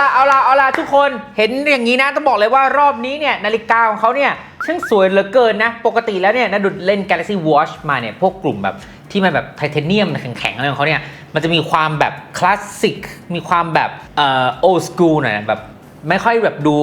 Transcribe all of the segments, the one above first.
ละเอาละเอาละทุกคนเห็นอย่างนี้นะต้องบอกเลยว่ารอบนี้เนี่ยนาฬิกาของเขาเนี่ยช่างสวยเหลือเกินนะ ปกติแล้วเนี่ยนาดุดเล่น Galaxy Watch มาเนี่ยพวกกลุ่มแบบที่มันแบบไทเทเนียมแข็งๆอะไรของเขาเนี่ยมันจะมีความแบบคลาสสิกมีความแบบเอ่อโอสกูหน่อยแบบไม่ค่อยแบบดู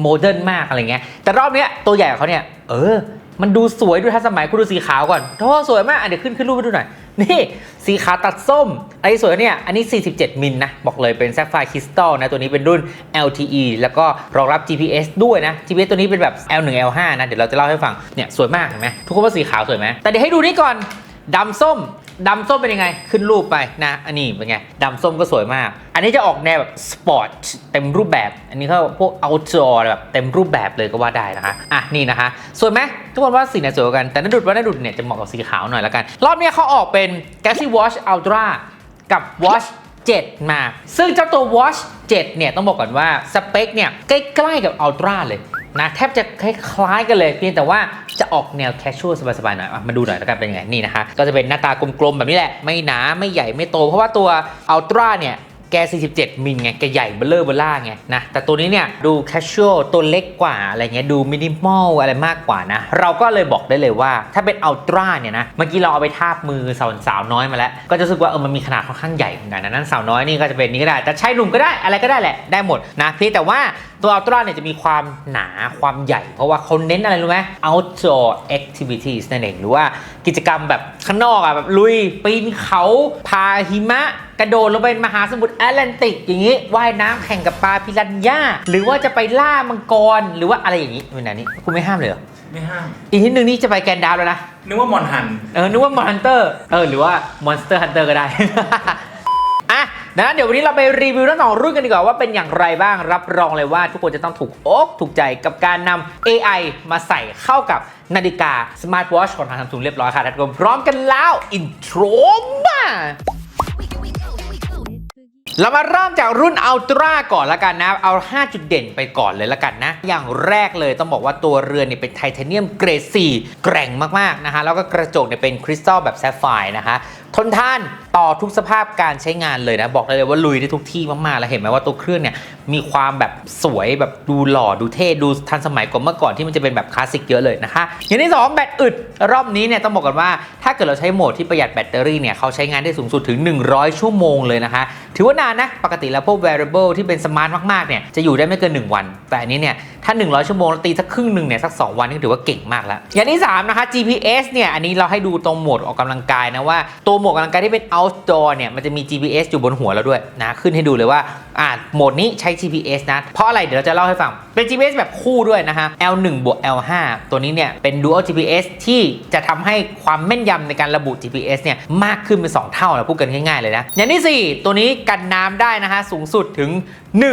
โมเดิร์นมากอะไรเงี้ยแต่รอบเนี้ยตัวใหญ่ของเขาเนี่ยเออมันดูสวยดูทันสมัยคุณดูสีขาวก่อนโธ่สวยมากอะเดี๋ยวขึ้นขึ้นรูปให้ดูหน่อย นี่ สีขาวตัดส้มไอ้สวยเนี่ยอันนี้ 47 มิลนะ บอกเลยเป็นแซฟไฟร์คริสตัลนะ ตัวนี้เป็นรุ่น LTE แล้วก็รองรับ GPS ด้วยนะ GPS ตัวนี้เป็นแบบ L1 L5 นะ เดี๋ยวเราจะเล่าให้ฟังเนี่ยสวยมากเห็นไหมทุกคนว่าสีขาวสวยไหมแต่เดี๋ยวให้ดูนี่ก่อนดำส้ม ดำส้มเป็นยังไง ขึ้นรูปไปนะ อันนี้เป็นไงดำส้มก็สวยมาก อันนี้จะออกแนวแบบสปอร์ตเต็มรูปแบบ อันนี้เขาพวกเอาจอแบบเต็มรูปแบบเลยก็ว่าได้นะคะอะนี่นะคะสวยไหมทุกคนว่าสีไหนสวยกันแต่นดุดว่านาดุดเนี่ยจะเหมาะกับสีขาวหน่อยละกันรอบนี้เขาออกเป็น Galaxy Watch Ultra กับ Watch 7 มา ซึ่งเจ้าตัว Watch 7 เนี่ยต้องบอกก่อนว่าสเปคเนี่ยใกล้ๆกับ Ultra เลย นะแทบจะคล้ายๆกันเลยเพียงแต่ว่าจะออกแนวแคชชวลสบายๆหน่อยมาดูหน่อยแล้วกันเป็นยังไงนี่นะคะก็จะเป็นหน้าตากลมๆแบบนี้แหละไม่หนาไม่ใหญ่ไม่โต เพราะว่าตัวเอลตร้าเนี่ย แก 47 มิลไง แกใหญ่เบลเลอร์เบลล่าไงนะ แต่ตัวนี้เนี่ยดูแคชช a l ตัวเล็กกว่าอะไรเงี้ย ดูมินิมอลอะไรมากกว่านะ เราก็เลยบอกได้เลยว่าถ้าเป็นอัลตร้าเนี่ยนะ เมื่อกี้เราเอาไปทาบมือสาวสาวน้อยมาแล้ว ก็จะรู้สึกว่าเออมันมีขนาดค่อนข้างใหญ่เหมือนกันนะนั้นสาวน้อยนี่ก็จะเป็นนี้ก็ได้ แต่ชายหนุ่มก็ได้อะไรก็ได้แหละ ได้หมดนะเพียงแต่ว่าตัวอัลตร้าเนี่ยจะมีความหนาความใหญ่ เพราะว่าเขาเน้นอะไรรู้ไหม outdoor activities นั่นเองหรือว่ากิจกรรมแบบข้างนอกอะแบบลุยปีนเขาพาหิมะ ระโดดลงไปมหาสมุทรแอตแลนติกอย่างนี้ว่ายน้ำแข่งกับปลาพิรันย่าหรือว่าจะไปล่ามังกรหรือว่าอะไรอย่างนี้เป็นแบบนี้คุณไม่ห้ามเลยเหรอไม่ห้าม อีกนิดนึงนี่จะไปแกนดาวแล้วนะนึกว่ามอนหันเออนึกว่ามอนฮันเตอร์เออหรือว่ามอนสเตอร์ฮันเตอร์ก็ได้อะดังนั้นเดี๋ยววันนี้เราไปรีวิวทั้งสองรุ่นกันดีกว่าว่าเป็นอย่างไรบ้างรับรองเลยว่าทุกคนจะต้องถูกอกถูกใจกับการนำ AI มาใส่เข้ากับนาฬิกาสมาร์ทวอชของทางซัมซุงเรียบร้อยค่ะท่านผู้ชมพร้อมกันแล้ว อินโทรมา เรามาเริ่มจากรุ่นอัลตร้าก่อนละกันนะ เอา 5 จุดเด่นไปก่อนเลยละกันนะ อย่างแรกเลยต้องบอกว่าตัวเรือนเนี่ยเป็นไทเทเนียมเกรด4แกร่งมากๆนะคะแล้วก็กระจกเนี่ยเป็นคริสตัลแบบแซฟไฟร์นะคะทนทาน ต่อทุกสภาพการใช้งานเลยนะ บอกได้เลยว่าลุยได้ทุกที่มากๆ แล้วเห็นไหมว่าตัวเครื่องเนี่ยมีความแบบสวยแบบดูหล่อดูเท่ดูทันสมัยกว่าเมื่อก่อนที่มันจะเป็นแบบคลาสสิกเยอะเลยนะคะอย่างที่สองแบตอึดรอบนี้เนี่ยต้องบอกกันว่าถ้าเกิดเราใช้โหมดที่ประหยัดแบตเตอรี่เนี่ยเขาใช้งานได้สูงสุดถึง 100 ชั่วโมงเลยนะคะถือว่านานนะปกติแล้วพวก wearable ที่เป็นสมาร์ทมากๆเนี่ยจะอยู่ได้ไม่เกิน 1 วัน แต่อันนี้เนี่ยถ้า 100 ชั่วโมงตีสักครึ่งหนึ่งเนี่ยสัก 2 วันนี่ถือว่าเก่งมากแล้วอย่างที่3นะคะ GPS เนี่ยอันนี้เราให้ดูตรงโหมดออกกำลังกายนะว่าตัวโหมดออกกำลังกายที่เป็น outdoor เนี่ยมันจะมี GPS อยู่บนหัวเราด้วยนะขึ้นให้ดูเลยว่าอ่าโหมดนี้ใช้ GPS นะ เพราะอะไรเดี๋ยวเราจะเล่าให้ฟังเป็น GPS แบบคู่ด้วยนะคะ L1 บวก L5 ตัวนี้เนี่ยเป็น dual GPS ที่จะทำให้ความแม่นยำในการระบุ GPS เนี่ยมากขึ้นเป็น 2 เท่านะพูดกันง่ายๆเลยนะ อย่างที่ 4 ตัวนี้กันน้ำได้นะคะสูงสุดถึง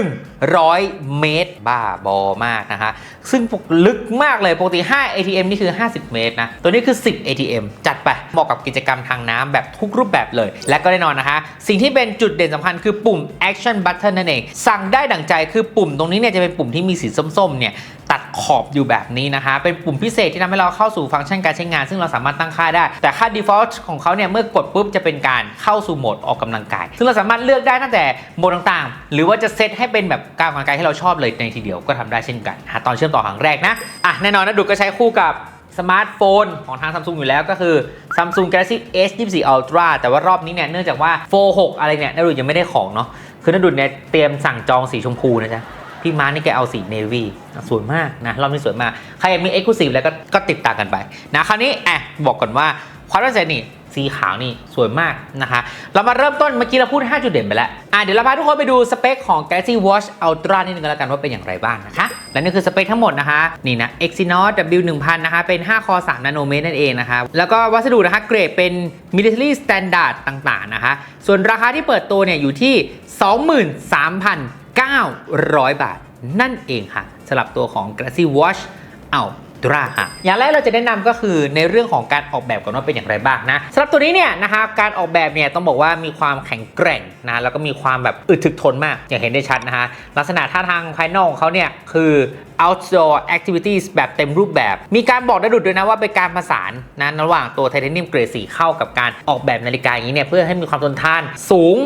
100 เมตร บ้าบอมากนะคะซึ่งปกลึกมากเลยปกติ 5 ATM นี่คือ 50 เมตรนะ ตัวนี้คือ 10 ATM จัดไปเหมาะกับกิจกรรมทางน้ำแบบทุกรูปแบบเลย และก็แน่นอนนะคะ สิ่งที่เป็นจุดเด่นสำคัญคือปุ่ม action button นั่นเอง สั่งได้ดั่งใจคือปุ่มตรงนี้เนี่ยจะเป็นปุ่มที่มีสีส้มๆเนี่ยตัดขอบอยู่แบบนี้นะคะ เป็นปุ่มพิเศษที่ทำให้เราเข้าสู่ฟังก์ชันการใช้งาน ซึ่งเราสามารถตั้งค่าได้ แต่ค่า default ของเขาเนี่ยเมื่อกดปุ๊บจะเป็นการเข้าสู่โหมดออกกำลังกาย ซึ่งเราสามารถเลือกได้ตั้งแต่โหมดต่างๆ หรือว่าจะเซตให้เป็นแบบการออกกำลังกายที่เราชอบเลยในทีเดียวก็ทำได้เช่นกันนะตอนเชื่อมต่อครั้งแรกนะอะแน่นอนนะดูก็ใช้คู่กับสมาร์ทโฟนของทาง Samsung อยู่แล้วก็คือ Samsung Galaxy S24 Ultra แต่ว่ารอบนี้เนี่ยเนื่องจากว่าโฟ6อะไรเนี่ยนาดุยังไม่ได้ของเนาะคือนาดุเนี่ยเตรียมสั่งจองสีชมพูนะจ๊ะ พี่มาร์นี่แกเอาสีเนวี่สวยมากนะรอบนี้สวยมาก ใครอยากมี Exclusive แล้วก็ก็ติดตามกันไปนะคราวนี้แอบบอกก่อนว่าความตั้งใจนี่สีขาวนี่สวยมากนะคะ เรามาเริ่มต้นเมื่อกี้เราพูด 5 จุดเด่นไปแล้ว อะเดี๋ยวเราพาทุกคนไปดูสเปคของ Galaxy Watch Ultra นิดนึงกันแล้วกันว่าเป็นอย่างไรบ้างนะคะ และนี่คือสเปคทั้งหมดนะคะ นี่นะ Exynos W1000 นะคะเป็น 5 คอ 3 นาโนเมตรนั่นเองนะคะ แล้วก็วัสดุนะคะเกรดเป็น military standard ต่างๆนะคะ ส่วนราคาที่เปิดตัวเนี่ยอยู่ที่ 900 บาท นั่นเองค่ะสำหรับตัวของ Galaxy Watch เอาตราค่ะอย่างแรกเราจะแนะนำก็คือในเรื่องของการออกแบบก่อนว่าเป็นอย่างไรบ้างนะสำหรับตัวนี้เนี่ยนะครับการออกแบบเนี่ยต้องบอกว่ามีความแข็งแกร่งนะแล้วก็มีความแบบอึดถึกทนมาก อย่างเห็นได้ชัดนะฮะลักษณะท่าทางภายนอกของเขาเนี่ยคือ outdoor activities แบบเต็มรูปแบบ มีการบอกได้ดุดด้วยนะว่าเป็นการผสานนะระหว่างตัวไทเทเนียมเกรดสีเข้ากับการออกแบบนาฬิกาอย่างนี้เนี่ยเพื่อให้มีความทนทานสูง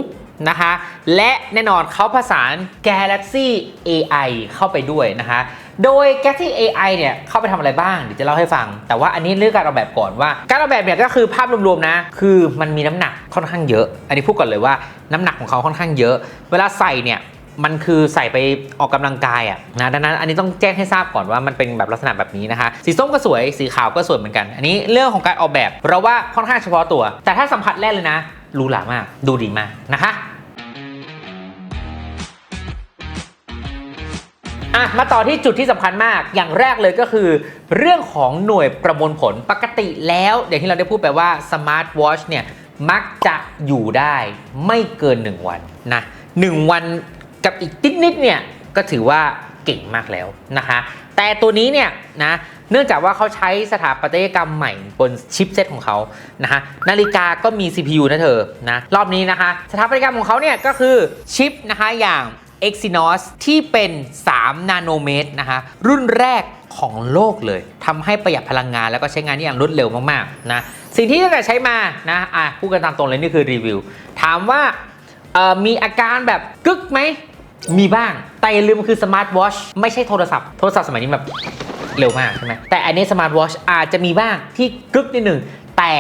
นะคะ และแน่นอนเขาผสาน Galaxy AI เข้าไปด้วยนะคะโดย Galaxy AI เนี่ยเข้าไปทำอะไรบ้างเดี๋ยวจะเล่าให้ฟัง แต่ว่าอันนี้เรื่องการออกแบบก่อนว่า การออกแบบเนี่ยก็คือภาพรวมๆนะ คือมันมีน้ำหนักค่อนข้างเยอะ อันนี้พูดก่อนเลยว่าน้ำหนักของเขาค่อนข้างเยอะ เวลาใส่เนี่ยมันคือใส่ไปออกกำลังกายอะนะดังนั้นอันนี้ต้องแจ้งให้ทราบก่อนว่ามันเป็นแบบลักษณะแบบนี้นะคะ สีส้มก็สวยสีขาวก็สวยเหมือนกัน อันนี้เรื่องของการออกแบบ เราว่าค่อนข้างเฉพาะตัว แต่ถ้าสัมผัสแรกเลยนะ หรูหรามาก ดูดีมากนะคะอะมาต่อที่จุดที่สำคัญมาก อย่างแรกเลยก็คือ เรื่องของหน่วยประมวลผลปกติแล้วอย่างที่เราได้พูดไปว่าสมาร์ทวอชเนี่ยมักจะอยู่ได้ไม่เกิน 1 วันนะ1วันกับอีกนิดนิดเนี่ยก็ถือว่าเก่งมากแล้วนะคะ แต่ตัวนี้เนี่ยนะ เนื่องจากว่าเขาใช้สถาปัตยกรรมใหม่บนชิปเซตของเขานะคะนาฬิกาก็มี CPU นะเธอนะรอบนี้นะคะ สถาปัตยกรรมของเขาเนี่ยก็คือชิปนะคะอย่าง Exynos ที่เป็น 3 นาโนเมตรนะคะรุ่นแรกของโลกเลยทำให้ประหยัดพลังงานแล้วก็ใช้งานได้อย่างรวดเร็วมากๆนะสิ่งที่ตั้งแต่ใช้มานะอะพูดกันตามตรงเลยนี่คือรีวิว ถามว่ามีอาการแบบกึกไหมมีบ้าง แต่อย่าลืมคือสมาร์ทวอชไม่ใช่โทรศัพท์ โทรศัพท์สมัยนี้แบบ เร็วมากใช่ไหมแต่อันนี้สมาร์ทวอชอาจจะมีบ้างที่กึกนิดหนึ่งแต่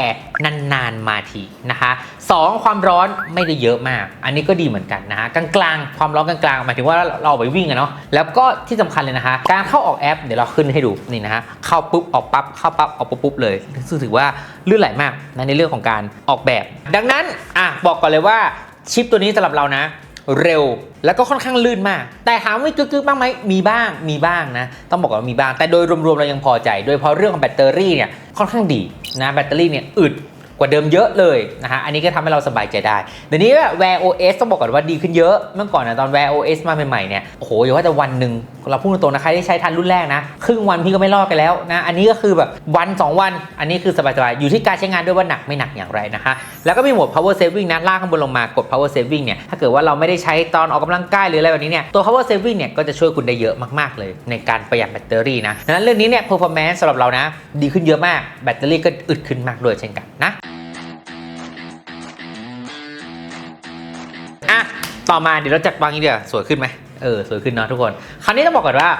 นานๆมาทีนะคะสองความร้อนไม่ได้เยอะมาก อันนี้ก็ดีเหมือนกันนะฮะกลางๆ ความร้อนกลางๆหมายถึงว่าเราไปวิ่งอะเนาะแล้วก็ที่สำคัญเลยนะคะ การเข้าออกแอปเดี๋ยวเราขึ้นให้ดูนี่นะฮะเข้าปุ๊บออกปั๊บเข้าปั๊บออกปุ๊บปุ๊บเลยซึ่งถือว่าลื่นไหลมากนะในเรื่องของการออกแบบ ดังนั้นอะบอกก่อนเลยว่าชิปตัวนี้สำหรับเรานะ เร็วแล้วก็ค่อนข้างลื่นมาก แต่ถามว่ามีกึกๆบ้างไหมมีบ้างมีบ้างนะ ต้องบอกว่ามีบ้างแต่โดยรวมๆเรายังพอใจ โดยเพราะเรื่องของแบตเตอรี่เนี่ยค่อนข้างดีนะแบตเตอรี่เนี่ยอึด ว่าเดิมเยอะเลยนะฮะอันนี้ก็ทำให้เราสบายใจได้เดี๋ยวนี้แบบ Wear OS ต้องบอกก่อนว่าดีขึ้นเยอะเมื่อก่อนนะตอน Wear OS มาใหม่ๆเนี่ยโอ้โหอย่าว่าแต่วันหนึ่งเราพูดตรงๆนะใครที่ใช้ทันรุ่นแรกนะครึ่งวันพี่ก็ไม่รอดกันแล้วนะอันนี้ก็คือแบบวัน 2 วัน อันนี้คือสบายๆอยู่ที่การใช้งานด้วยว่าหนักไม่หนักอย่างไรนะคะแล้วก็มีโหมด power saving นะลากข้างบนลงมากด power saving เนี่ยถ้าเกิดว่าเราไม่ได้ใช้ตอนออกกำลังกายหรืออะไรแบบนี้เนี่ยตัว power saving เนี่ยก็จะช่วยคุณได้เยอะมากๆเลย ในการประหยัดแบตเตอรี่นะดังนั้นเรื่องนี้เนี่ย performance สำหรับเรานะ ดีขึ้นเยอะมากแบตเตอรี่ก็อึดขึ้นมากด้วยเช่นกันนะ ต่อมาเดี๋ยวเราจัดวางอีกเดียวสวยขึ้นไหมเออสวยขึ้นเนาะทุกคน คราวนี้ต้องบอกก่อนว่า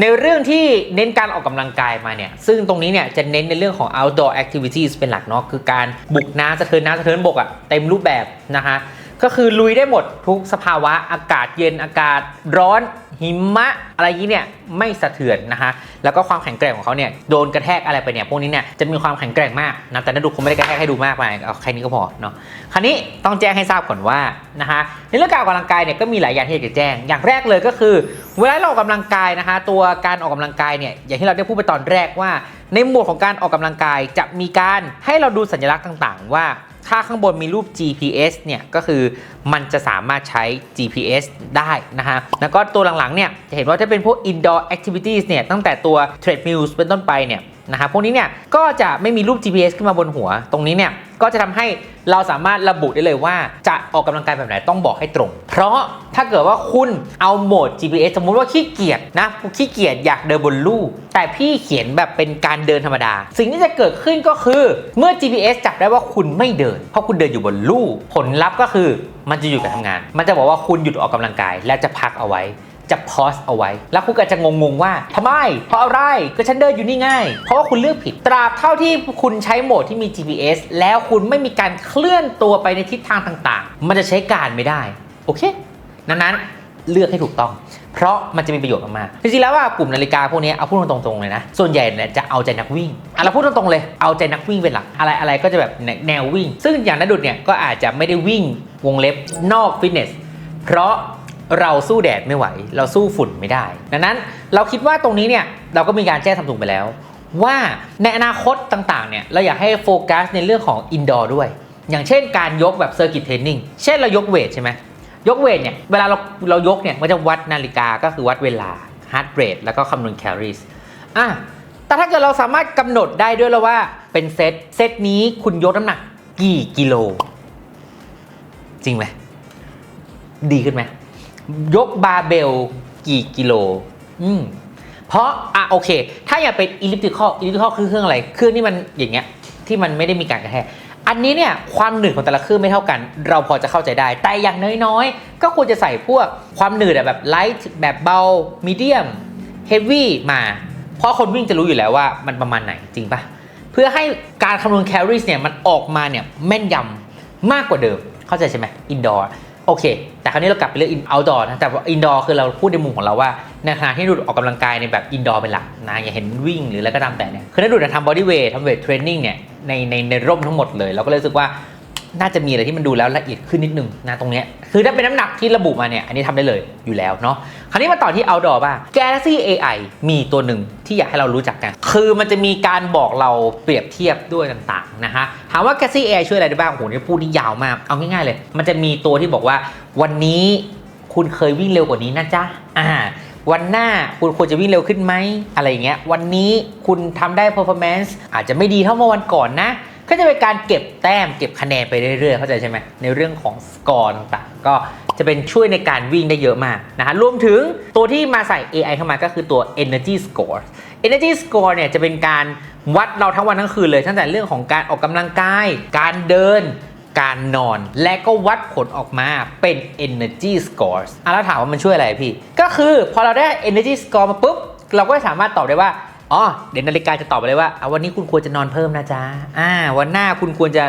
ในเรื่องที่เน้นการออกกำลังกายมาเนี่ย ซึ่งตรงนี้เนี่ยจะเน้นในเรื่องของ outdoor activities เป็นหลักเนาะคือการบุกน้ำสะเทินน้ำสะเทินบกอะเต็มรูปแบบนะคะก็คือลุยได้หมดทุกสภาวะอากาศเย็นอากาศร้อน หิมะอะไรยี้เนี่ยไม่สะเทือนนะคะแล้วก็ความแข็งแกร่งของเขาเนี่ยโดนกระแทกอะไรไปเนี่ยพวกนี้เนี่ยจะมีความแข็งแกร่งมากนะแต่นักดูคงไม่ได้กระแทกให้ดูมากไปเอาแค่นี้ก็พอเนาะคราวนี้ต้องแจ้งให้ทราบก่อนว่านะคะในเรื่องการออกกำลังกายเนี่ยก็มีหลายอย่างที่อยากจะแจ้ง อย่างแรกเลยก็คือ เวลาเราออกกำลังกายนะคะตัวการออกกำลังกายเนี่ยอย่างที่เราได้พูดไปตอนแรกว่า ในหมวดของการออกกำลังกายจะมีการให้เราดูสัญลักษณ์ต่าง ๆ ว่า ถ้าข้างบนมีรูป GPS เนี่ยก็คือมันจะสามารถใช้ GPS ได้นะฮะ แล้วก็ตัวหลังๆเนี่ยจะเห็นว่าถ้าเป็นพวก indoor activities เนี่ยตั้งแต่ตัว treadmills เป็นต้นไปเนี่ย นะครับพวกนี้เนี่ยก็จะไม่มีรูป GPS ขึ้นมาบนหัว ตรงนี้เนี่ยก็จะทำให้เราสามารถระบุได้เลยว่าจะออกกำลังกายแบบไหนต้องบอกให้ตรง เพราะถ้าเกิดว่าคุณเอาโหมด GPS สมมุติว่าขี้เกียจนะขี้เกียจอยากเดินบนลู่แต่พี่เขียนแบบเป็นการเดินธรรมดา สิ่งที่จะเกิดขึ้นก็คือเมื่อ GPS จับได้ว่าคุณไม่เดิน เพราะคุณเดินอยู่บนลู่ผลลัพธ์ก็คือมันจะหยุดการทำงาน มันจะบอกว่าคุณหยุดออกกำลังกาย และจะพักเอาไว้ จะพอสเอาไว้ แล้วคุณก็จะงงๆว่าทำไม เพราะอะไรก็ฉันเดินอยู่นี่ง่าย เพราะว่าคุณเลือกผิด ตราบเท่าที่คุณใช้โหมดที่มี GPS แล้วคุณไม่มีการเคลื่อนตัวไปในทิศทางต่างๆ มันจะใช้การไม่ได้ โอเค นั้นเลือกให้ถูกต้อง เพราะมันจะมีประโยชน์มากจริงๆแล้วว่ากลุ่มนาฬิกาพวกนี้เอาพูดตรงๆเลยนะ ส่วนใหญ่เนี่ยจะเอาใจนักวิ่งอะเรพูดตรงๆเลย เอาใจนักวิ่งเป็นหลัก อะไรอะไรก็จะแบบแนววิ่ง ซึ่งอย่างนัดดุดเนี่ยก็อาจจะไม่ได้วิ่งวงเล็บนอกฟิตเนส เพราะ เราสู้แดดไม่ไหว เราสู้ฝุ่นไม่ได้ ดังนั้นเราคิดว่าตรงนี้เนี่ยเราก็มีการแจ้งทำถุงไปแล้ว ว่าในอนาคตต่างๆเนี่ยเราอยากให้โฟกัสในเรื่องของอินดอร์ด้วย อย่างเช่นการยกแบบเซอร์กิตเทรนนิ่งเช่นเรายกเวทใช่ไหมยกเวทเนี่ยเวลาเราเรายกเนี่ยมันจะวัดนาฬิกาก็คือวัดเวลา heart rate แล้วก็คำนวณแคลอรี่อะแต่ถ้าเกิดเราสามารถกำหนดได้ด้วยแล้วว่าเป็นเซตเซตนี้คุณยกน้ำหนักกี่กิโล จริงไหมดีขึ้นไหม ยกบาเบลกี่กิโล อืมเพราะอะโอเค ถ้าอยากเป็น elliptical elliptical คือเครื่องอะไรเครื่องที่มันอย่างเงี้ยที่มันไม่ได้มีการกระแทกอันนี้เนี่ยความหนืดของแต่ละเครื่องไม่เท่ากัน เราพอจะเข้าใจได้ แต่อย่างน้อยๆ ก็ควรจะใส่พวกความหนืดแบบไลท์แบบเบามีเดียมเฮฟวี่มา เพราะคนวิ่งจะรู้อยู่แล้วว่ามันประมาณไหนจริงปะเพื่อให้การคำนวณแคลอรี่เนี่ยมันออกมาเนี่ยแม่นยำมากกว่าเดิมเข้าใจใช่ไหมอินดอร์ โอเค แต่คราวนี้เรากลับไปเรื่องเอาดอร์นะ แต่ว่าอินดอร์คือเราพูดในมุมของเราว่า ในขณะที่ดูดออกกำลังกายในแบบอินดอร์เป็นหลักนะอย่าเห็นวิ่งหรืออะไรก็ตามแต่เนี่ยคือถ้าดูดทำบอดี้เวททำเวทเทรนนิ่งเนี่ยในในในร่มทั้งหมดเลย เราก็เลยรู้สึกว่า น่าจะมีอะไรที่มันดูแล้วละเอียดขึ้นนิดนึงนะตรงเนี้ยคือถ้าเป็นน้ำหนักที่ระบุมาเนี่ยอันนี้ทำได้เลยอยู่แล้วเนาะคราวนี้มาต่อที่ outdoor บ้าง Galaxy AI มีตัวหนึ่งที่อยากให้เรารู้จักกัน คือมันจะมีการบอกเราเปรียบเทียบด้วยต่างๆนะฮะถามว่า Galaxy AI ช่วยอะไรได้บ้างโอ้โหนี่พูดนี่ยาวมากเอาง่ายๆเลย มันจะมีตัวที่บอกว่า วันนี้คุณเคยวิ่งเร็วกว่านี้นะจ๊ะอ่าวันหน้าคุณควรจะวิ่งเร็วขึ้นไหมอะไรอย่างเงี้ยวันนี้คุณทำได้ performance อาจจะไม่ดีเท่าเมื่อวันก่อนนะ ก็จะเป็นการเก็บแต้มเก็บคะแนนไปเรื่อยๆ เข้าใจใช่ไหมในเรื่องของสกอร์ต่างๆ ก็จะเป็นช่วยในการวิ่งได้เยอะมากนะฮะรวมถึงตัวที่มาใส่ AI เข้ามาก็คือตัว Energy Score Energy Score เนี่ยจะเป็นการวัดเราทั้งวันทั้งคืนเลย ตั้งแต่เรื่องของการออกกำลังกาย การเดินการนอนและก็วัดผลออกมาเป็น Energy Scores อะแล้วถามว่ามันช่วยอะไรพี่ ก็คือพอเราได้ Energy Score มาปุ๊บ เราก็สามารถตอบได้ว่า อ๋อเดี๋ยวนาฬิกาจะตอบไปเลยว่าอะวันนี้คุณควรจะนอนเพิ่มนะจ๊ะอ่า วันหน้าคุณควรจะ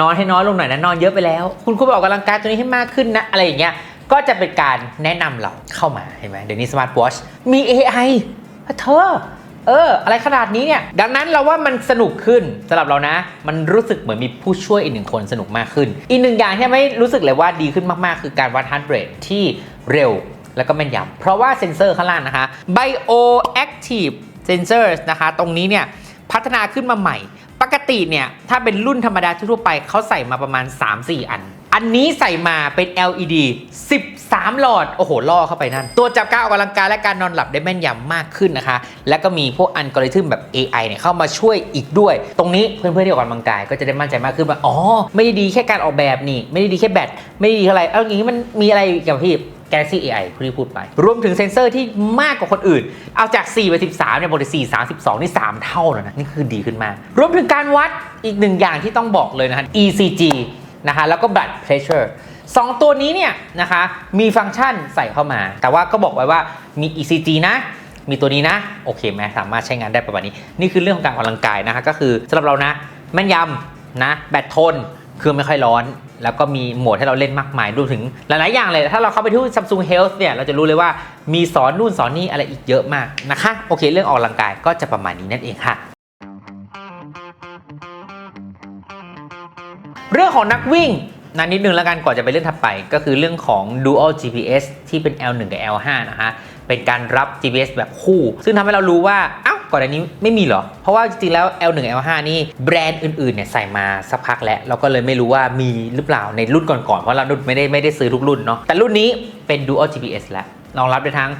นอนให้น้อยลงหน่อยนะนอนเยอะไปแล้ว คุณควรออกกำลังกายตัวนี้ให้มากขึ้นนะอะไรอย่างเงี้ยก็จะเป็นการแนะนำเราเข้ามาเห็นไหมเดี๋ยวนี้สมาร์ทวอชมี AI อะเธอเออ อะไรขนาดนี้เนี่ย ดังนั้นเราว่ามันสนุกขึ้นสำหรับเรานะ มันรู้สึกเหมือนมีผู้ช่วยอีกหนึ่งคนสนุกมากขึ้น อีกหนึ่งอย่างที่ไม่รู้สึกเลยว่าดีขึ้นมากๆ คือการวัด heart rate ที่เร็วแล้วก็แม่นยำเพราะว่าเซ็นเซอร์ข้างล่างนะคะ bioactive sensors นะคะ ตรงนี้เนี่ยพัฒนาขึ้นมาใหม่ ปกติเนี่ยถ้าเป็นรุ่นธรรมดาทั่วไปเขาใส่มาประมาณ 3-4 อัน อันนี้ใส่มาเป็น LED 13 หลอด โอ้โห ล่อเข้าไปนั่น ตัวจับการออกกำลังกายและการนอนหลับได้แม่นยำมากขึ้นนะคะ แล้วก็มีพวกอัลกอริทึมแบบ AI เนี่ยเข้ามาช่วยอีกด้วย ตรงนี้เพื่อนๆที่ออกกำลังกายก็จะได้มั่นใจมากขึ้นว่า อ๋อ ไม่ได้ดีแค่การออกแบบนี่ ไม่ได้ดีแค่แบต ไม่ได้ดีเท่าไร เอาอย่างนี้มันมีอะไรอีกับพี่ Galaxy AI ที่พูดไป รวมถึงเซ็นเซอร์ที่มากกว่าคนอื่น เอาจาก 4 ไป 13 เนี่ยบริ4 32 นี่ 3 เท่าแล้วนะ นี่คือดีขึ้นมาก รวมถึงการวัดอีกหนึ่งอย่างที่ต้องบอกเลยนะฮะ ECG นะคะแล้วก็ blood pressure สองตัวนี้เนี่ยนะคะมีฟังก์ชันใส่เข้ามา แต่ว่าก็บอกไว้ว่ามี ECG นะมีตัวนี้นะ โอเคไหมสามารถใช้งานได้ประมาณนี้ นี่คือเรื่องของการออกกำลังกายนะคะก็คือสำหรับเรานะ แม่นยำนะ แบตทน เครื่องไม่ค่อยร้อน แล้วก็มีโหมดให้เราเล่นมากมายรวมถึงหลาย ๆ อย่างเลย ถ้าเราเข้าไปที่ Samsung Health เนี่ย เราจะรู้เลยว่ามีสอนนู่นสอนนี่อะไรอีกเยอะมากนะคะ โอเค เรื่องออกกำลังกายก็จะประมาณนี้นั่นเองค่ะเรื่องของนักวิ่งนะนิดนึงแล้วกันก่อนจะไปเรื่องถัดไป ก็คือเรื่องของ Dual GPS ที่เป็น L1 กับ L5 นะฮะเป็นการรับ GPS แบบคู่ ซึ่งทำให้เรารู้ว่าเอ้า ก่อนอันนี้ไม่มีเหรอ เพราะว่าจริงๆแล้ว L1 L5 นี่แบรนด์อื่นๆเนี่ยใส่มาสักพักแล้ว เราก็เลยไม่รู้ว่ามีหรือเปล่าในรุ่นก่อนๆ เพราะเราไม่ได้ไม่ได้ซื้อทุกรุ่นเนาะ แต่รุ่นนี้เป็น Dual GPS แล้วรองรับได้ทั้ง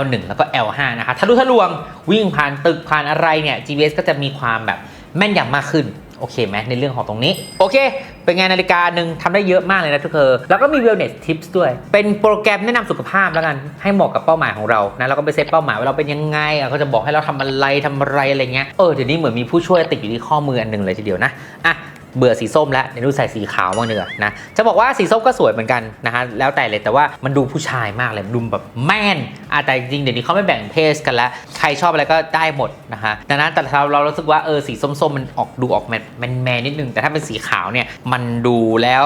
L1 แล้วก็ L5 นะคะทะลุทะลวงวิ่งผ่านตึกผ่านอะไรเนี่ย GPS ก็จะมีความแบบแม่นยำมากขึ้น โอเคไหมในเรื่องของตรงนี้ โอเค เป็นไงนาฬิกาหนึ่งทำได้เยอะมากเลยนะทุกเธอ แล้วก็มี wellness tips ด้วย เป็นโปรแกรมแนะนำสุขภาพแล้วกัน ให้เหมาะกับเป้าหมายของเรานะเราก็ไปเซตเป้าหมายว่าเราเป็นยังไงเขาจะบอกให้เราทำอะไรทำอะไรอะไรเงี้ย เออเดี๋ยวนี้เหมือนมีผู้ช่วยติดอยู่ที่ข้อมืออันหนึ่งเลยทีเดียวนะ อะ เบื่อสีส้มแล้วเดี๋ยวดูใส่สีขาวบ้างเนีกว่ยนะจะบอกว่าสีส้มก็สวยเหมือนกันนะฮะแล้วแต่เลยแต่ว่ามันดูผู้ชายมากเลยดูแบบแมนอะแต่จริงเดี๋ยวนี้เขาไม่แบ่งเพศกันแล้ว ใครชอบอะไรก็ได้หมดนะฮะดังนั้นแต่เราเรารู้สึกว่าเออสีส้มๆมันออกดูออกแมนแมนนิดนึงแต่ถ้าเป็นสีขาวเนี่ยมันดูแล้ว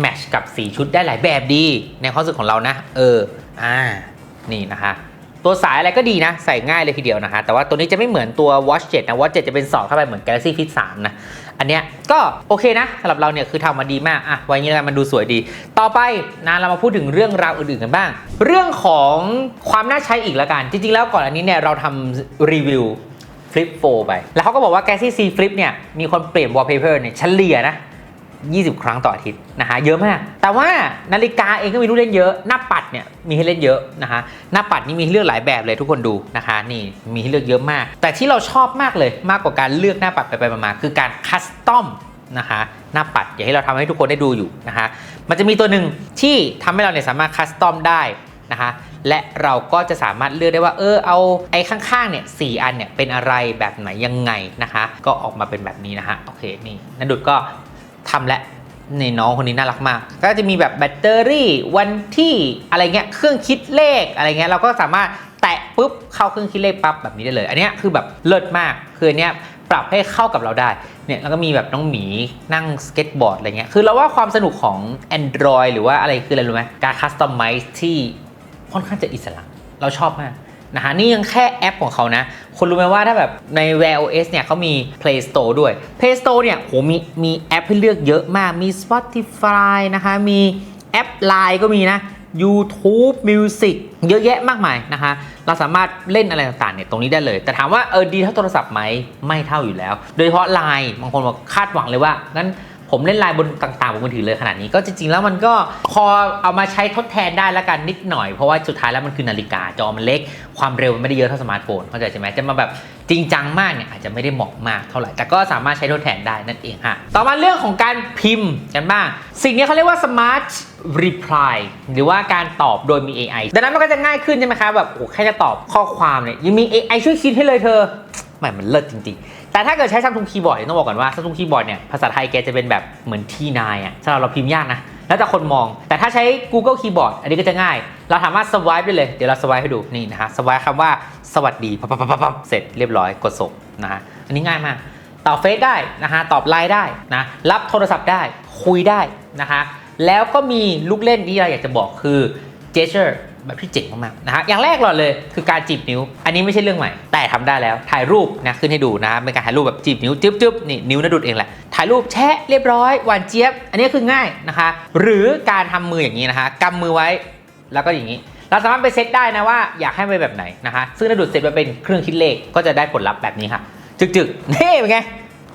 แมทช์กับสีชุดได้หลายแบบดีในความรู้สึกของเรานะเอออ่านี่นะคะตัวสายอะไรก็ดีนะ ใส่ง่ายเลยทีเดียวนะคะแต่ว่าตัวนี้จะไม่เหมือนตัว Watch 7 นะ Watch 7 จะเป็นสอดเข้าไปเหมือน Galaxy Fit 3 นะ อันเนี้ยก็โอเคนะสำหรับเราเนี่ยคือทำมาดีมากอะไว้อย่างนี้แล้วกันมันดูสวยดี ต่อไปนะเรามาพูดถึงเรื่องราวอื่นๆกันบ้าง เรื่องของความน่าใช้อีกแล้วกัน จริง ๆ แล้วก่อนอันนี้เนี่ยเราทำรีวิว Flip 4ไป แล้วเขาก็บอกว่า Galaxy C Flip เนี่ยมีคนเปลี่ยนวอลเปเปอร์เนี่ยเฉลี่ยนะ 20 ครั้งต่ออาทิตย์นะฮะเยอะมาก แต่ว่านาฬิกาเองก็มีลูกเล่นเยอะ หน้าปัดเนี่ยมีให้เล่นเยอะนะฮะหน้าปัดนี่มีให้เลือกหลายแบบเลยทุกคนดูนะคะนี่มีให้เลือกเยอะมาก แต่ที่เราชอบมากเลยมากกว่าการเลือกหน้าปัดไปไปมาคือการคัสตอมนะคะหน้าปัดอย่างที่เราทำให้ทุกคนได้ดูอยู่นะคะมันจะมีตัวหนึ่งที่ทำให้เราเนี่ยสามารถคัสตอมได้นะคะและเราก็จะสามารถเลือกได้ว่า เออเอาไอ้ข้างๆเนี่ยสอันเนี่ยเป็นอะไรแบบไหนยังไงนะคะ ก็ออกมาเป็นแบบนี้นะฮะโอเคนี่นันดุดก็ ทำและในน้องคนนี้น่ารักมาก ก็จะมีแบบแบตเตอรี่วันที่อะไรเงี้ยเครื่องคิดเลขอะไรเงี้ยเราก็สามารถแตะปุ๊บเข้าเครื่องคิดเลขปั๊บแบบนี้ได้เลย อันนี้คือแบบเลิศมากคืออันเนี้ยปรับให้เข้ากับเราได้เนี่ยแล้วก็มีแบบน้องหมีนั่งสเก็ตบอร์ดอะไรเงี้ยคือเราว่าความสนุกของ Android หรือว่าอะไรคืออะไรรู้ไหมการคัสตอมไมซ์ที่ค่อนข้างจะอิสระ เราชอบมาก นะฮะนี่ยังแค่แอปของเขานะคุณรู้ไหมว่าถ้าแบบใน Wear OS เนี่ยเขามี Play Store ด้วย Play Store เนี่ยโหมีมีแอปให้เลือกเยอะมากมี Spotify นะคะมีแอป Line ก็มีนะ YouTube Music เยอะแยะมากมายนะคะ เราสามารถเล่นอะไรต่างๆเนี่ยตรงนี้ได้เลย แต่ถามว่าเออดีเท่าโทรศัพท์ไหมไม่เท่าอยู่แล้ว โดยเฉพาะ Line บางคนบอกคาดหวังเลยว่างั้น ผมเล่นไลน์บนต่างๆบนมือถือเลยขนาดนี้ก็จริงๆ แล้วมันก็พอเอามาใช้ทดแทนได้ล้วกันนิดหน่อย เพราะว่าสุดท้ายแล้วมันคือนาฬิกาจอมันเล็ก ความเร็วมันไม่ได้เยอะเท่าสมาร์ทโฟนเข้าใจใช่ไหมจะมาแบบจริงจังมากเนี่ยอาจจะไม่ได้เหมาะมากเท่าไหร่ แต่ก็สามารถใช้ทดแทนได้นั่นเองฮะต่อมาเรื่องของการพิมพ์กันบ้าง สิ่งนี้เขาเรียกว่า smart reply หรือว่าการตอบโดยมี AI ดังนั้นมันก็จะง่ายขึ้นใช่ไหมครับแบบโอ้แค่จะตอบข้อความเนี่ยยังมี AI ช่วยคิดให้เลยเธอแหมมันเลิศจริงๆ แต่ถ้าเกิดใช้ซัมซุงคีย์บอร์ดต้องบอกก่อนว่าซัมซุงคีย์บอร์ดเนี่ยภาษาไทยแกจะเป็นแบบเหมือนที่นายอะสำหรับเราพิมพ์ยากนะแล้วแต่คนมอง แต่ถ้าใช้ Google Keyboard อันนี้ก็จะง่าย เราสามารถสวายได้เลย เดี๋ยวเราสวายให้ดูนี่นะฮะสวายคำว่าสวัสดีปั๊บปั๊บปั๊บปั๊บเสร็จเรียบร้อยกดส่งนะฮะอันนี้ง่ายมากตอบเฟซได้นะฮะตอบไลน์ได้นะรับโทรศัพท์ได้คุยได้นะคะแล้วก็มีลูกเล่นที่เราอยากจะบอกคือ gesture แบบที่เจ๋งมากๆนะฮะอย่างแรกก่อนเลยคือการจีบนิ้ว อันนี้ไม่ใช่เรื่องใหม่ แต่ทำได้แล้วถ่ายรูปนะขึ้นให้ดูนะเป็นการถ่ายรูปแบบจีบนิ้วจึ๊บจึ๊บนี่นิ้วนาดุดเองแหละถ่ายรูปแชะเรียบร้อยหวานเจี๊ยบ อันนี้คือง่ายนะคะ หรือการทำมืออย่างนี้นะคะกำมือไว้แล้วก็อย่างนี้เราสามารถไปเซตได้นะว่าอยากให้มันแบบไหนนะคะ ซึ่งนาดุดเซตมาเป็นเครื่องคิดเลขก็จะได้ผลลัพธ์แบบนี้ค่ะ จึกๆนี่เป็นไง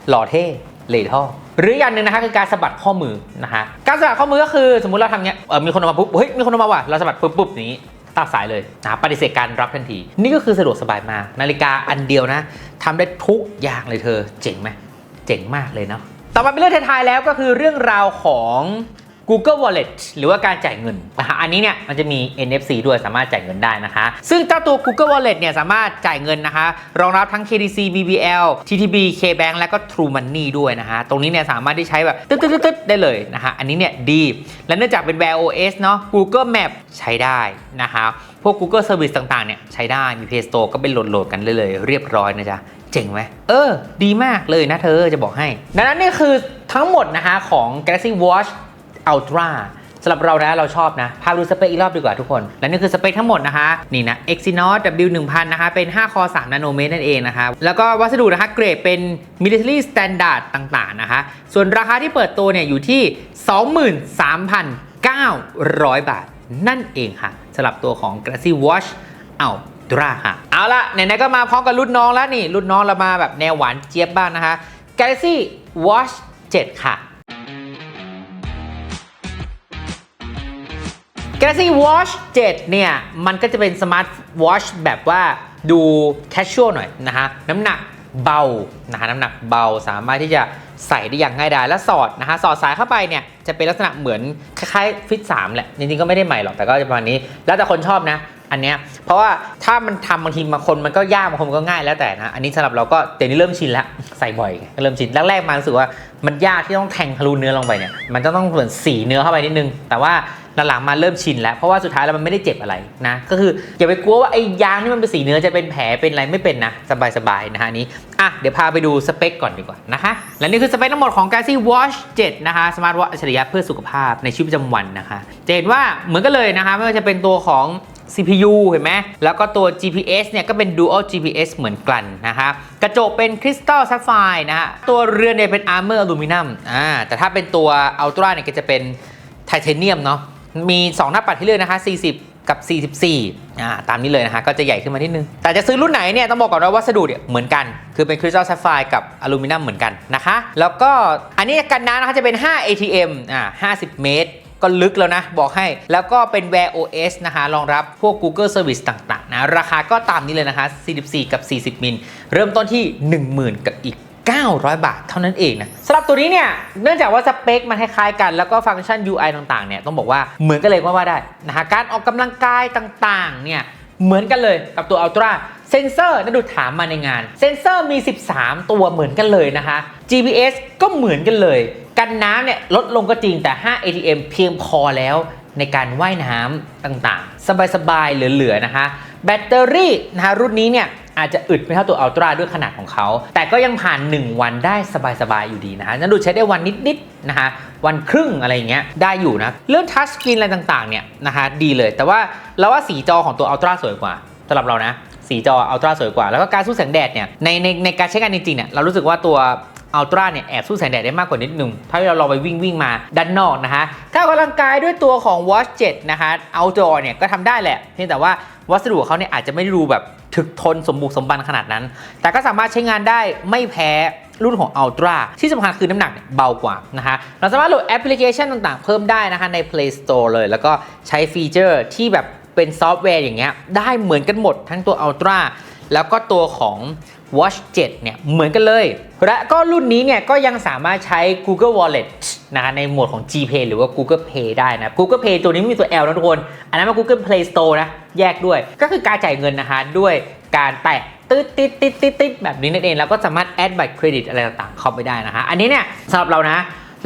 หล่อเท่เลท่อ หรืออย่างหนึ่งนะคะคือการสะบัดข้อมือนะคะการสะบัดข้อมือก็คือสมมุติเราทำเนี้ยเออมีคนออกมาปุ๊บเฮ้ยมีคนออกมาว่ะเราสะบัดปุ๊บปุ๊บนี้ตัดสายเลยนะปฏิเสธการรับทันที นี่ก็คือสะดวกสบายมากนาฬิกาอันเดียวนะทำได้ทุกอย่างเลยเธอเจ๋งไหมเจ๋งมากเลยเนาะต่อมาเป็นเรื่องท้ายๆแล้วก็คือเรื่องราวของ Google Wallet หรือว่าการจ่ายเงินนะคะอันนี้เนี่ยมันจะมี NFC ด้วยสามารถจ่ายเงินได้นะคะ ซึ่งเจ้าตัว Google Wallet เนี่ยสามารถจ่ายเงินนะคะ รองรับทั้ง KDC BBL TTB KBank และก็ True Money ด้วยนะคะ ตรงนี้เนี่ยสามารถที่ใช้แบบตึ๊ดๆๆๆได้เลยนะคะอันนี้เนี่ยดี และเนื่องจากเป็น Wear OS เนาะ Google Map ใช้ได้นะคะพวก Google Service ต่างๆเนี่ยใช้ได้มี Play Store ก็เป็นโหลดๆกันเลยเลยเรียบร้อยนะจ๊ะเจ๋งไหมเออ ดีมากเลยนะเธอจะบอกให้ ดังนั้นนี่คือทั้งหมดนะคะของ Galaxy Watch Ultra สำหรับเรานะเราชอบนะพาดูสเปคอีกรอบดีกว่าทุกคน และนี่คือสเปคทั้งหมดนะคะ นี่นะ Exynos W1000 นะคะ เป็น 5 คอ 3 นาโนเมตรนั่นเองนะคะ แล้วก็วัสดุนะคะเกรดเป็น military standard ต่างๆนะคะ ส่วนราคาที่เปิดตัวเนี่ยอยู่ที่ 23,900 บาท นั่นเองค่ะสำหรับตัวของ Galaxy Watch เอาดราค่ะ เอาละไหนๆก็มาพร้อมกับรุ่นน้องแล้วนี่ รุ่นน้องเรามาแบบแนวหวานเจี๊ยบบ้างนะคะ Galaxy Watch 7 ค่ะ Galaxy Watch 7 เนี่ย มันก็จะเป็นสมาร์ทวอชแบบว่าดูแคชชวลหน่อยนะฮะ น้ำหนักเบานะฮะน้ำหนักเบาสามารถที่จะใส่ได้อย่างง่ายดายและสอดนะฮะสอดสายเข้าไปเนี่ยจะเป็นลักษณะเหมือนคล้ายๆฟิต3แหละ จริงๆก็ไม่ได้ใหม่หรอกแต่ก็จะประมาณนี้ แล้วแต่คนชอบนะ อันเนี้ยเพราะว่าถ้ามันทำบางทีบางคนมันก็ยากบางคนมันก็ง่ายแล้วแต่นะ อันนี้สำหรับเราก็เดี๋ยวนี้เริ่มชินแล้วใส่บ่อยเริ่มชินแรกๆมารู้สึกว่ามันยากที่ต้องแทงทะลุเนื้อลงไปเนี่ยมันจะต้องเหมือนสีเนื้อเข้าไปนิดนึง แต่ว่า หลังๆมาเริ่มชินแล้ว เพราะว่าสุดท้ายแล้วมันไม่ได้เจ็บอะไรนะ ก็คืออย่าไปกลัวว่าไอ้ยางที่มันเป็นสีเนื้อจะเป็นแผลเป็นอะไรไม่เป็นนะ สบายๆนะฮะนนี้อะเดี๋ยวพาไปดูสเปคก่อนดีกว่านะคะ และนี่คือสเปคทั้งหมดของ Galaxy Watch 7 นะคะสมาร์ทวอทอัจฉริยะเพื่อสุขภาพในชีวิตประจำวันนะคะจะเห็นว่าเหมือนกันเลยนะคะไม่ว่าจะเป็นตัวของ CPU เห็นไหม แล้วก็ตัว GPS เนี่ยก็เป็น Dual GPS เหมือนกันนะคะกระจกเป็นคริสตัลซัฟไฟนะฮะ ตัวเรือนเนี่ยเป็น Armor Aluminum อ่า แต่ถ้าเป็นตัว Ultra เนี่ยก็จะเป็นไทเทเนียมเนาะ มี 2 หน้าปัดที่เลือกนะคะ 40 กับ 44 อ่า ตามนี้เลยนะคะ ก็จะใหญ่ขึ้นมานิดนึง แต่จะซื้อรุ่นไหนเนี่ย ต้องบอกก่อนว่าวัสดุเนี่ยเหมือนกัน คือเป็นคริสตัลซัฟไฟกับอลูมิเนียมเหมือนกันนะคะ แล้วก็อันนี้กันน้ำนะคะ จะเป็น 5 ATM อ่า 50 เมตรก็ลึกแล้วนะ บอกให้แล้วก็เป็น Wear OS นะคะรองรับพวก Google Service ต่าง ๆ นะ ราคาก็ตามนี้เลยนะคะ 44 กับ 40 มิล เริ่มต้นที่ 10,000 กับอีก 900 บาทเท่านั้นเองนะสำหรับตัวนี้เนี่ยเนื่องจากว่าสเปคมันคล้ายๆกันแล้วก็ฟังก์ชัน UI ต่างๆเนี่ยต้องบอกว่าเหมือนกันเลยก็ว่าได้นะคะการออกกำลังกายต่างๆเนี่ยเหมือนกันเลยกับตัว Ultra เซนเซอร์นะดูถามมาในงาน เซนเซอร์มี 13 ตัวเหมือนกันเลยนะคะ GPS ก็เหมือนกันเลย กันน้ำเนี่ยลดลงก็จริงแต่ 5 ATM เพียงพอแล้วในการว่ายน้ำต่างๆ สบายๆ เหลือ ๆ นะคะ แบตเตอรี่นะคะรุ่นนี้เนี่ย อาจจะอึดไม่เท่าตัวอัลตร้าด้วยขนาดของเขา แต่ก็ยังผ่าน 1 วันได้สบายๆอยู่ดีนะฮะนั่นดูใช้ได้วันนิดๆนะคะวันครึ่งอะไรอย่างเงี้ยได้อยู่นะ เรื่องทัชสกรีนอะไรต่างๆเนี่ยนะคะดีเลย แต่ว่าเราว่าสีจอของตัวอัลตร้าสวยกว่าสำหรับเรานะสีจออัลตร้าสวยกว่า แล้วก็การสู้แสงแดดเนี่ยในในในการใช้งานจริงๆเนี่ยเรารู้สึกว่าตัว อัลตร้าเนี่ยแอบสู้แสงแดดได้มากกว่านิดนึง ถ้าเราลองไปวิ่งวิ่งมาด้านนอกนะคะถ้าออกกำลังกายด้วยตัวของ Watch 7 นะคะ outdoor เนี่ยก็ทำได้แหละ เพียงแต่ว่าวัสดุของเขาเนี่ยอาจจะไม่ดูแบบถึกทนสมบุกสมบันขนาดนั้น แต่ก็สามารถใช้งานได้ไม่แพ้รุ่นของ Ultra ที่สำคัญคือน้ำหนักเนี่ยเบากว่านะคะเราสามารถโหลดแอปพลิเคชันต่างๆ เพิ่มได้นะคะใน Play Store เลย แล้วก็ใช้ฟีเจอร์ที่แบบเป็นซอฟต์แวร์อย่างเงี้ยได้เหมือนกันหมดทั้งตัว Ultra แล้วก็ตัวของ Watch 7 เนี่ยเหมือนกันเลย และก็รุ่นนี้เนี่ยก็ยังสามารถใช้ Google Wallet นะคะในโหมดของ GPay หรือว่า Google Pay ได้นะ Google Pay ตัวนี้ไม่มีตัว L นะทุกคน อันนั้นมัน Google Play Store นะ แยกด้วย ก็คือการจ่ายเงินนะคะด้วยการแตะตืดติดติดติดติดแบบนี้นั่นเอง แล้วก็สามารถแอดบัตรเครดิตอะไรต่างๆเข้าไปได้นะฮะ อันนี้เนี่ยสำหรับเรานะ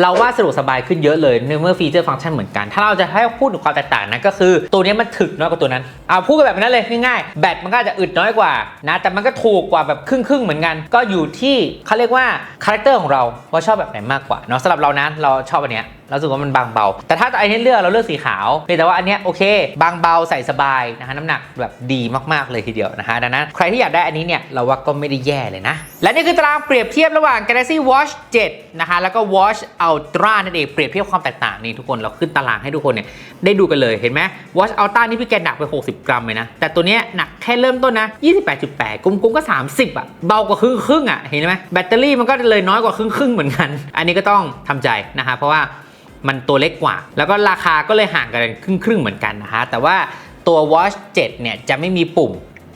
เราว่าสะดวกสบายขึ้นเยอะเลยเนื่องเมื่อฟีเจอร์ฟังก์ชันเหมือนกัน ถ้าเราจะให้พูดถึงความแตกต่างนะก็คือ ตัวนี้มันถึกน้อยกว่าตัวนั้นเอาพูดกันแบบนั้นเลยง่ายๆแบตมันก็จจะอึดน้อยกว่านะแต่มันก็ถูกกว่าแบบครึ่งๆเหมือนกัน ก็อยู่ที่เขาเรียกว่าคาแรคเตอร์ของเราว่าชอบแบบไหนมากกว่าเนาะสำหรับเรานะเราชอบอันเนี้ยเราสึกว่ามันบางเบา แต่ถ้าไอ้นี้เลือกเราเลือกสีขาวเพียงแต่ว่าอันเนี้ยโอเค บางเบาใส่สบายนะคะน้ำหนักแบบดีมากๆเลยทีเดียวนะคะดังนั้นใครที่อยากได้อันนี้เนี่ยเราว่าก็ไม่ได้แย่เลยนะ และนี่คือตารางเปรียบเทียบระหว่าง Galaxy Watch 7 นะคะแล้วก็ Watch Ultra นั่นเองเปรียบเทียบความแตกต่างนี่ทุกคนเราขึ้นตารางให้ทุกคนเนี่ยได้ดูกันเลยเห็นไหม Watch Ultra นี่พี่แกหนักไป 60 กรัมเลยนะแต่ตัวเนี้ยหนักแค่เริ่มต้นนะ 28.8 กุ้มๆก็ 30อะเบากว่าครึ่งครึ่งอะเห็นไหมแบตเตอรี่มันก็เลยน้อยกว่าครึ่งครึ่งเหมือนกัน อันนี้ก็ต้องทำใจนะคะเพราะว่า มันตัวเล็กกว่า แล้วก็ราคาก็เลยห่างกันครึ่งครึ่งๆเหมือนกันนะคะแต่ว่าตัว Watch 7 เนี่ยจะไม่มีปุ่ม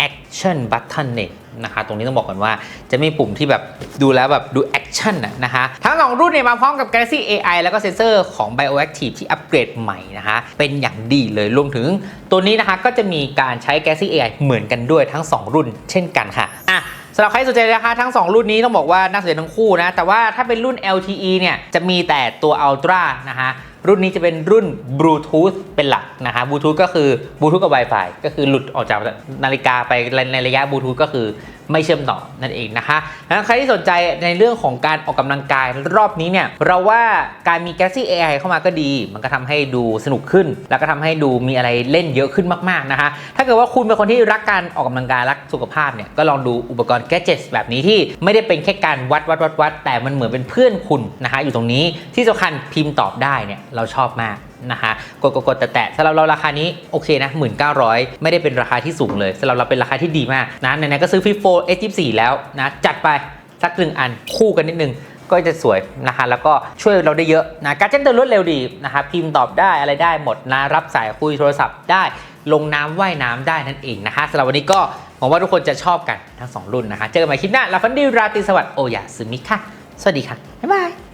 Action Button เนี่ยนะคะตรงนี้ต้องบอกก่อนว่าจะมีปุ่มที่แบบดูแล้วแบบดู Action นะนะคะทั้งสองรุ่นเนี่ยมาพร้อมกับ Galaxy AI แล้วก็เซนเซอร์ของ Bioactive ที่อัปเกรดใหม่นะคะเป็นอย่างดีเลยรวมถึงตัวนี้นะคะก็จะมีการใช้ Galaxy AI เหมือนกันด้วยทั้ง 2 รุ่นเช่นกันค่ะอะ สำหรับใครสนใจนะคะทั้ง 2 รุ่นนี้ต้องบอกว่าน่าสนใจทั้งคู่นะ แต่ว่าถ้าเป็นรุ่น LTE เนี่ยจะมีแต่ตัว Ultra นะคะรุ่นนี้จะเป็นรุ่น Bluetooth เป็นหลักนะคะ Bluetooth ก็คือ Bluetooth กับ Wi-Fi ก็คือหลุดออกจากนาฬิกาไปในระยะ Bluetooth ก็คือ ไม่เชื่อมต่อนั่นเองนะคะแล้วใครที่สนใจในเรื่องของการออกกำลังกายรอบนี้เนี่ยเราว่าการมี Galaxy AI เข้ามาก็ดี มันก็ทำให้ดูสนุกขึ้น แล้วก็ทำให้ดูมีอะไรเล่นเยอะขึ้นมากๆนะคะถ้าเกิดว่าคุณเป็นคนที่รักการออกกำลังกายรักสุขภาพเนี่ยก็ลองดูอุปกรณ์แกจิตแบบนี้ที่ไม่ได้เป็นแค่การวัดวัดวัดวัดแต่มันเหมือนเป็นเพื่อนคุณนะคะอยู่ตรงนี้ที่สำคัญพิมพ์ตอบได้เนี่ยเราชอบมาก นะคะกดกดกดแต่แต่สำหรับเราราคานี้โอเคนะ1,900 ไม่ได้เป็นราคาที่สูงเลยสำหรับเราเป็นราคาที่ดีมากนะไหนๆก็ซื้อฟิโฟ S24 แล้วนะจัดไปสักหนึ่งอันคู่กันนิดนึงก็จะสวยนะคะแล้วก็ช่วยเราได้เยอะนะการแจ้งเตือนรวดเร็วดีนะคะพิมพ์ตอบได้อะไรได้หมดนะรับสายคุยโทรศัพท์ได้ลงน้ำว่ายน้ำได้นั่นเองนะคะสำหรับวันนี้ก็หวังว่าทุกคนจะชอบกันทั้ง 2 รุ่นนะคะ เจอกันใหม่คลิปหน้าลาฟันดีราตรีสวัสดิ์โอยาซึมิค่ะ สวัสดีค่ะ บ๊ายบาย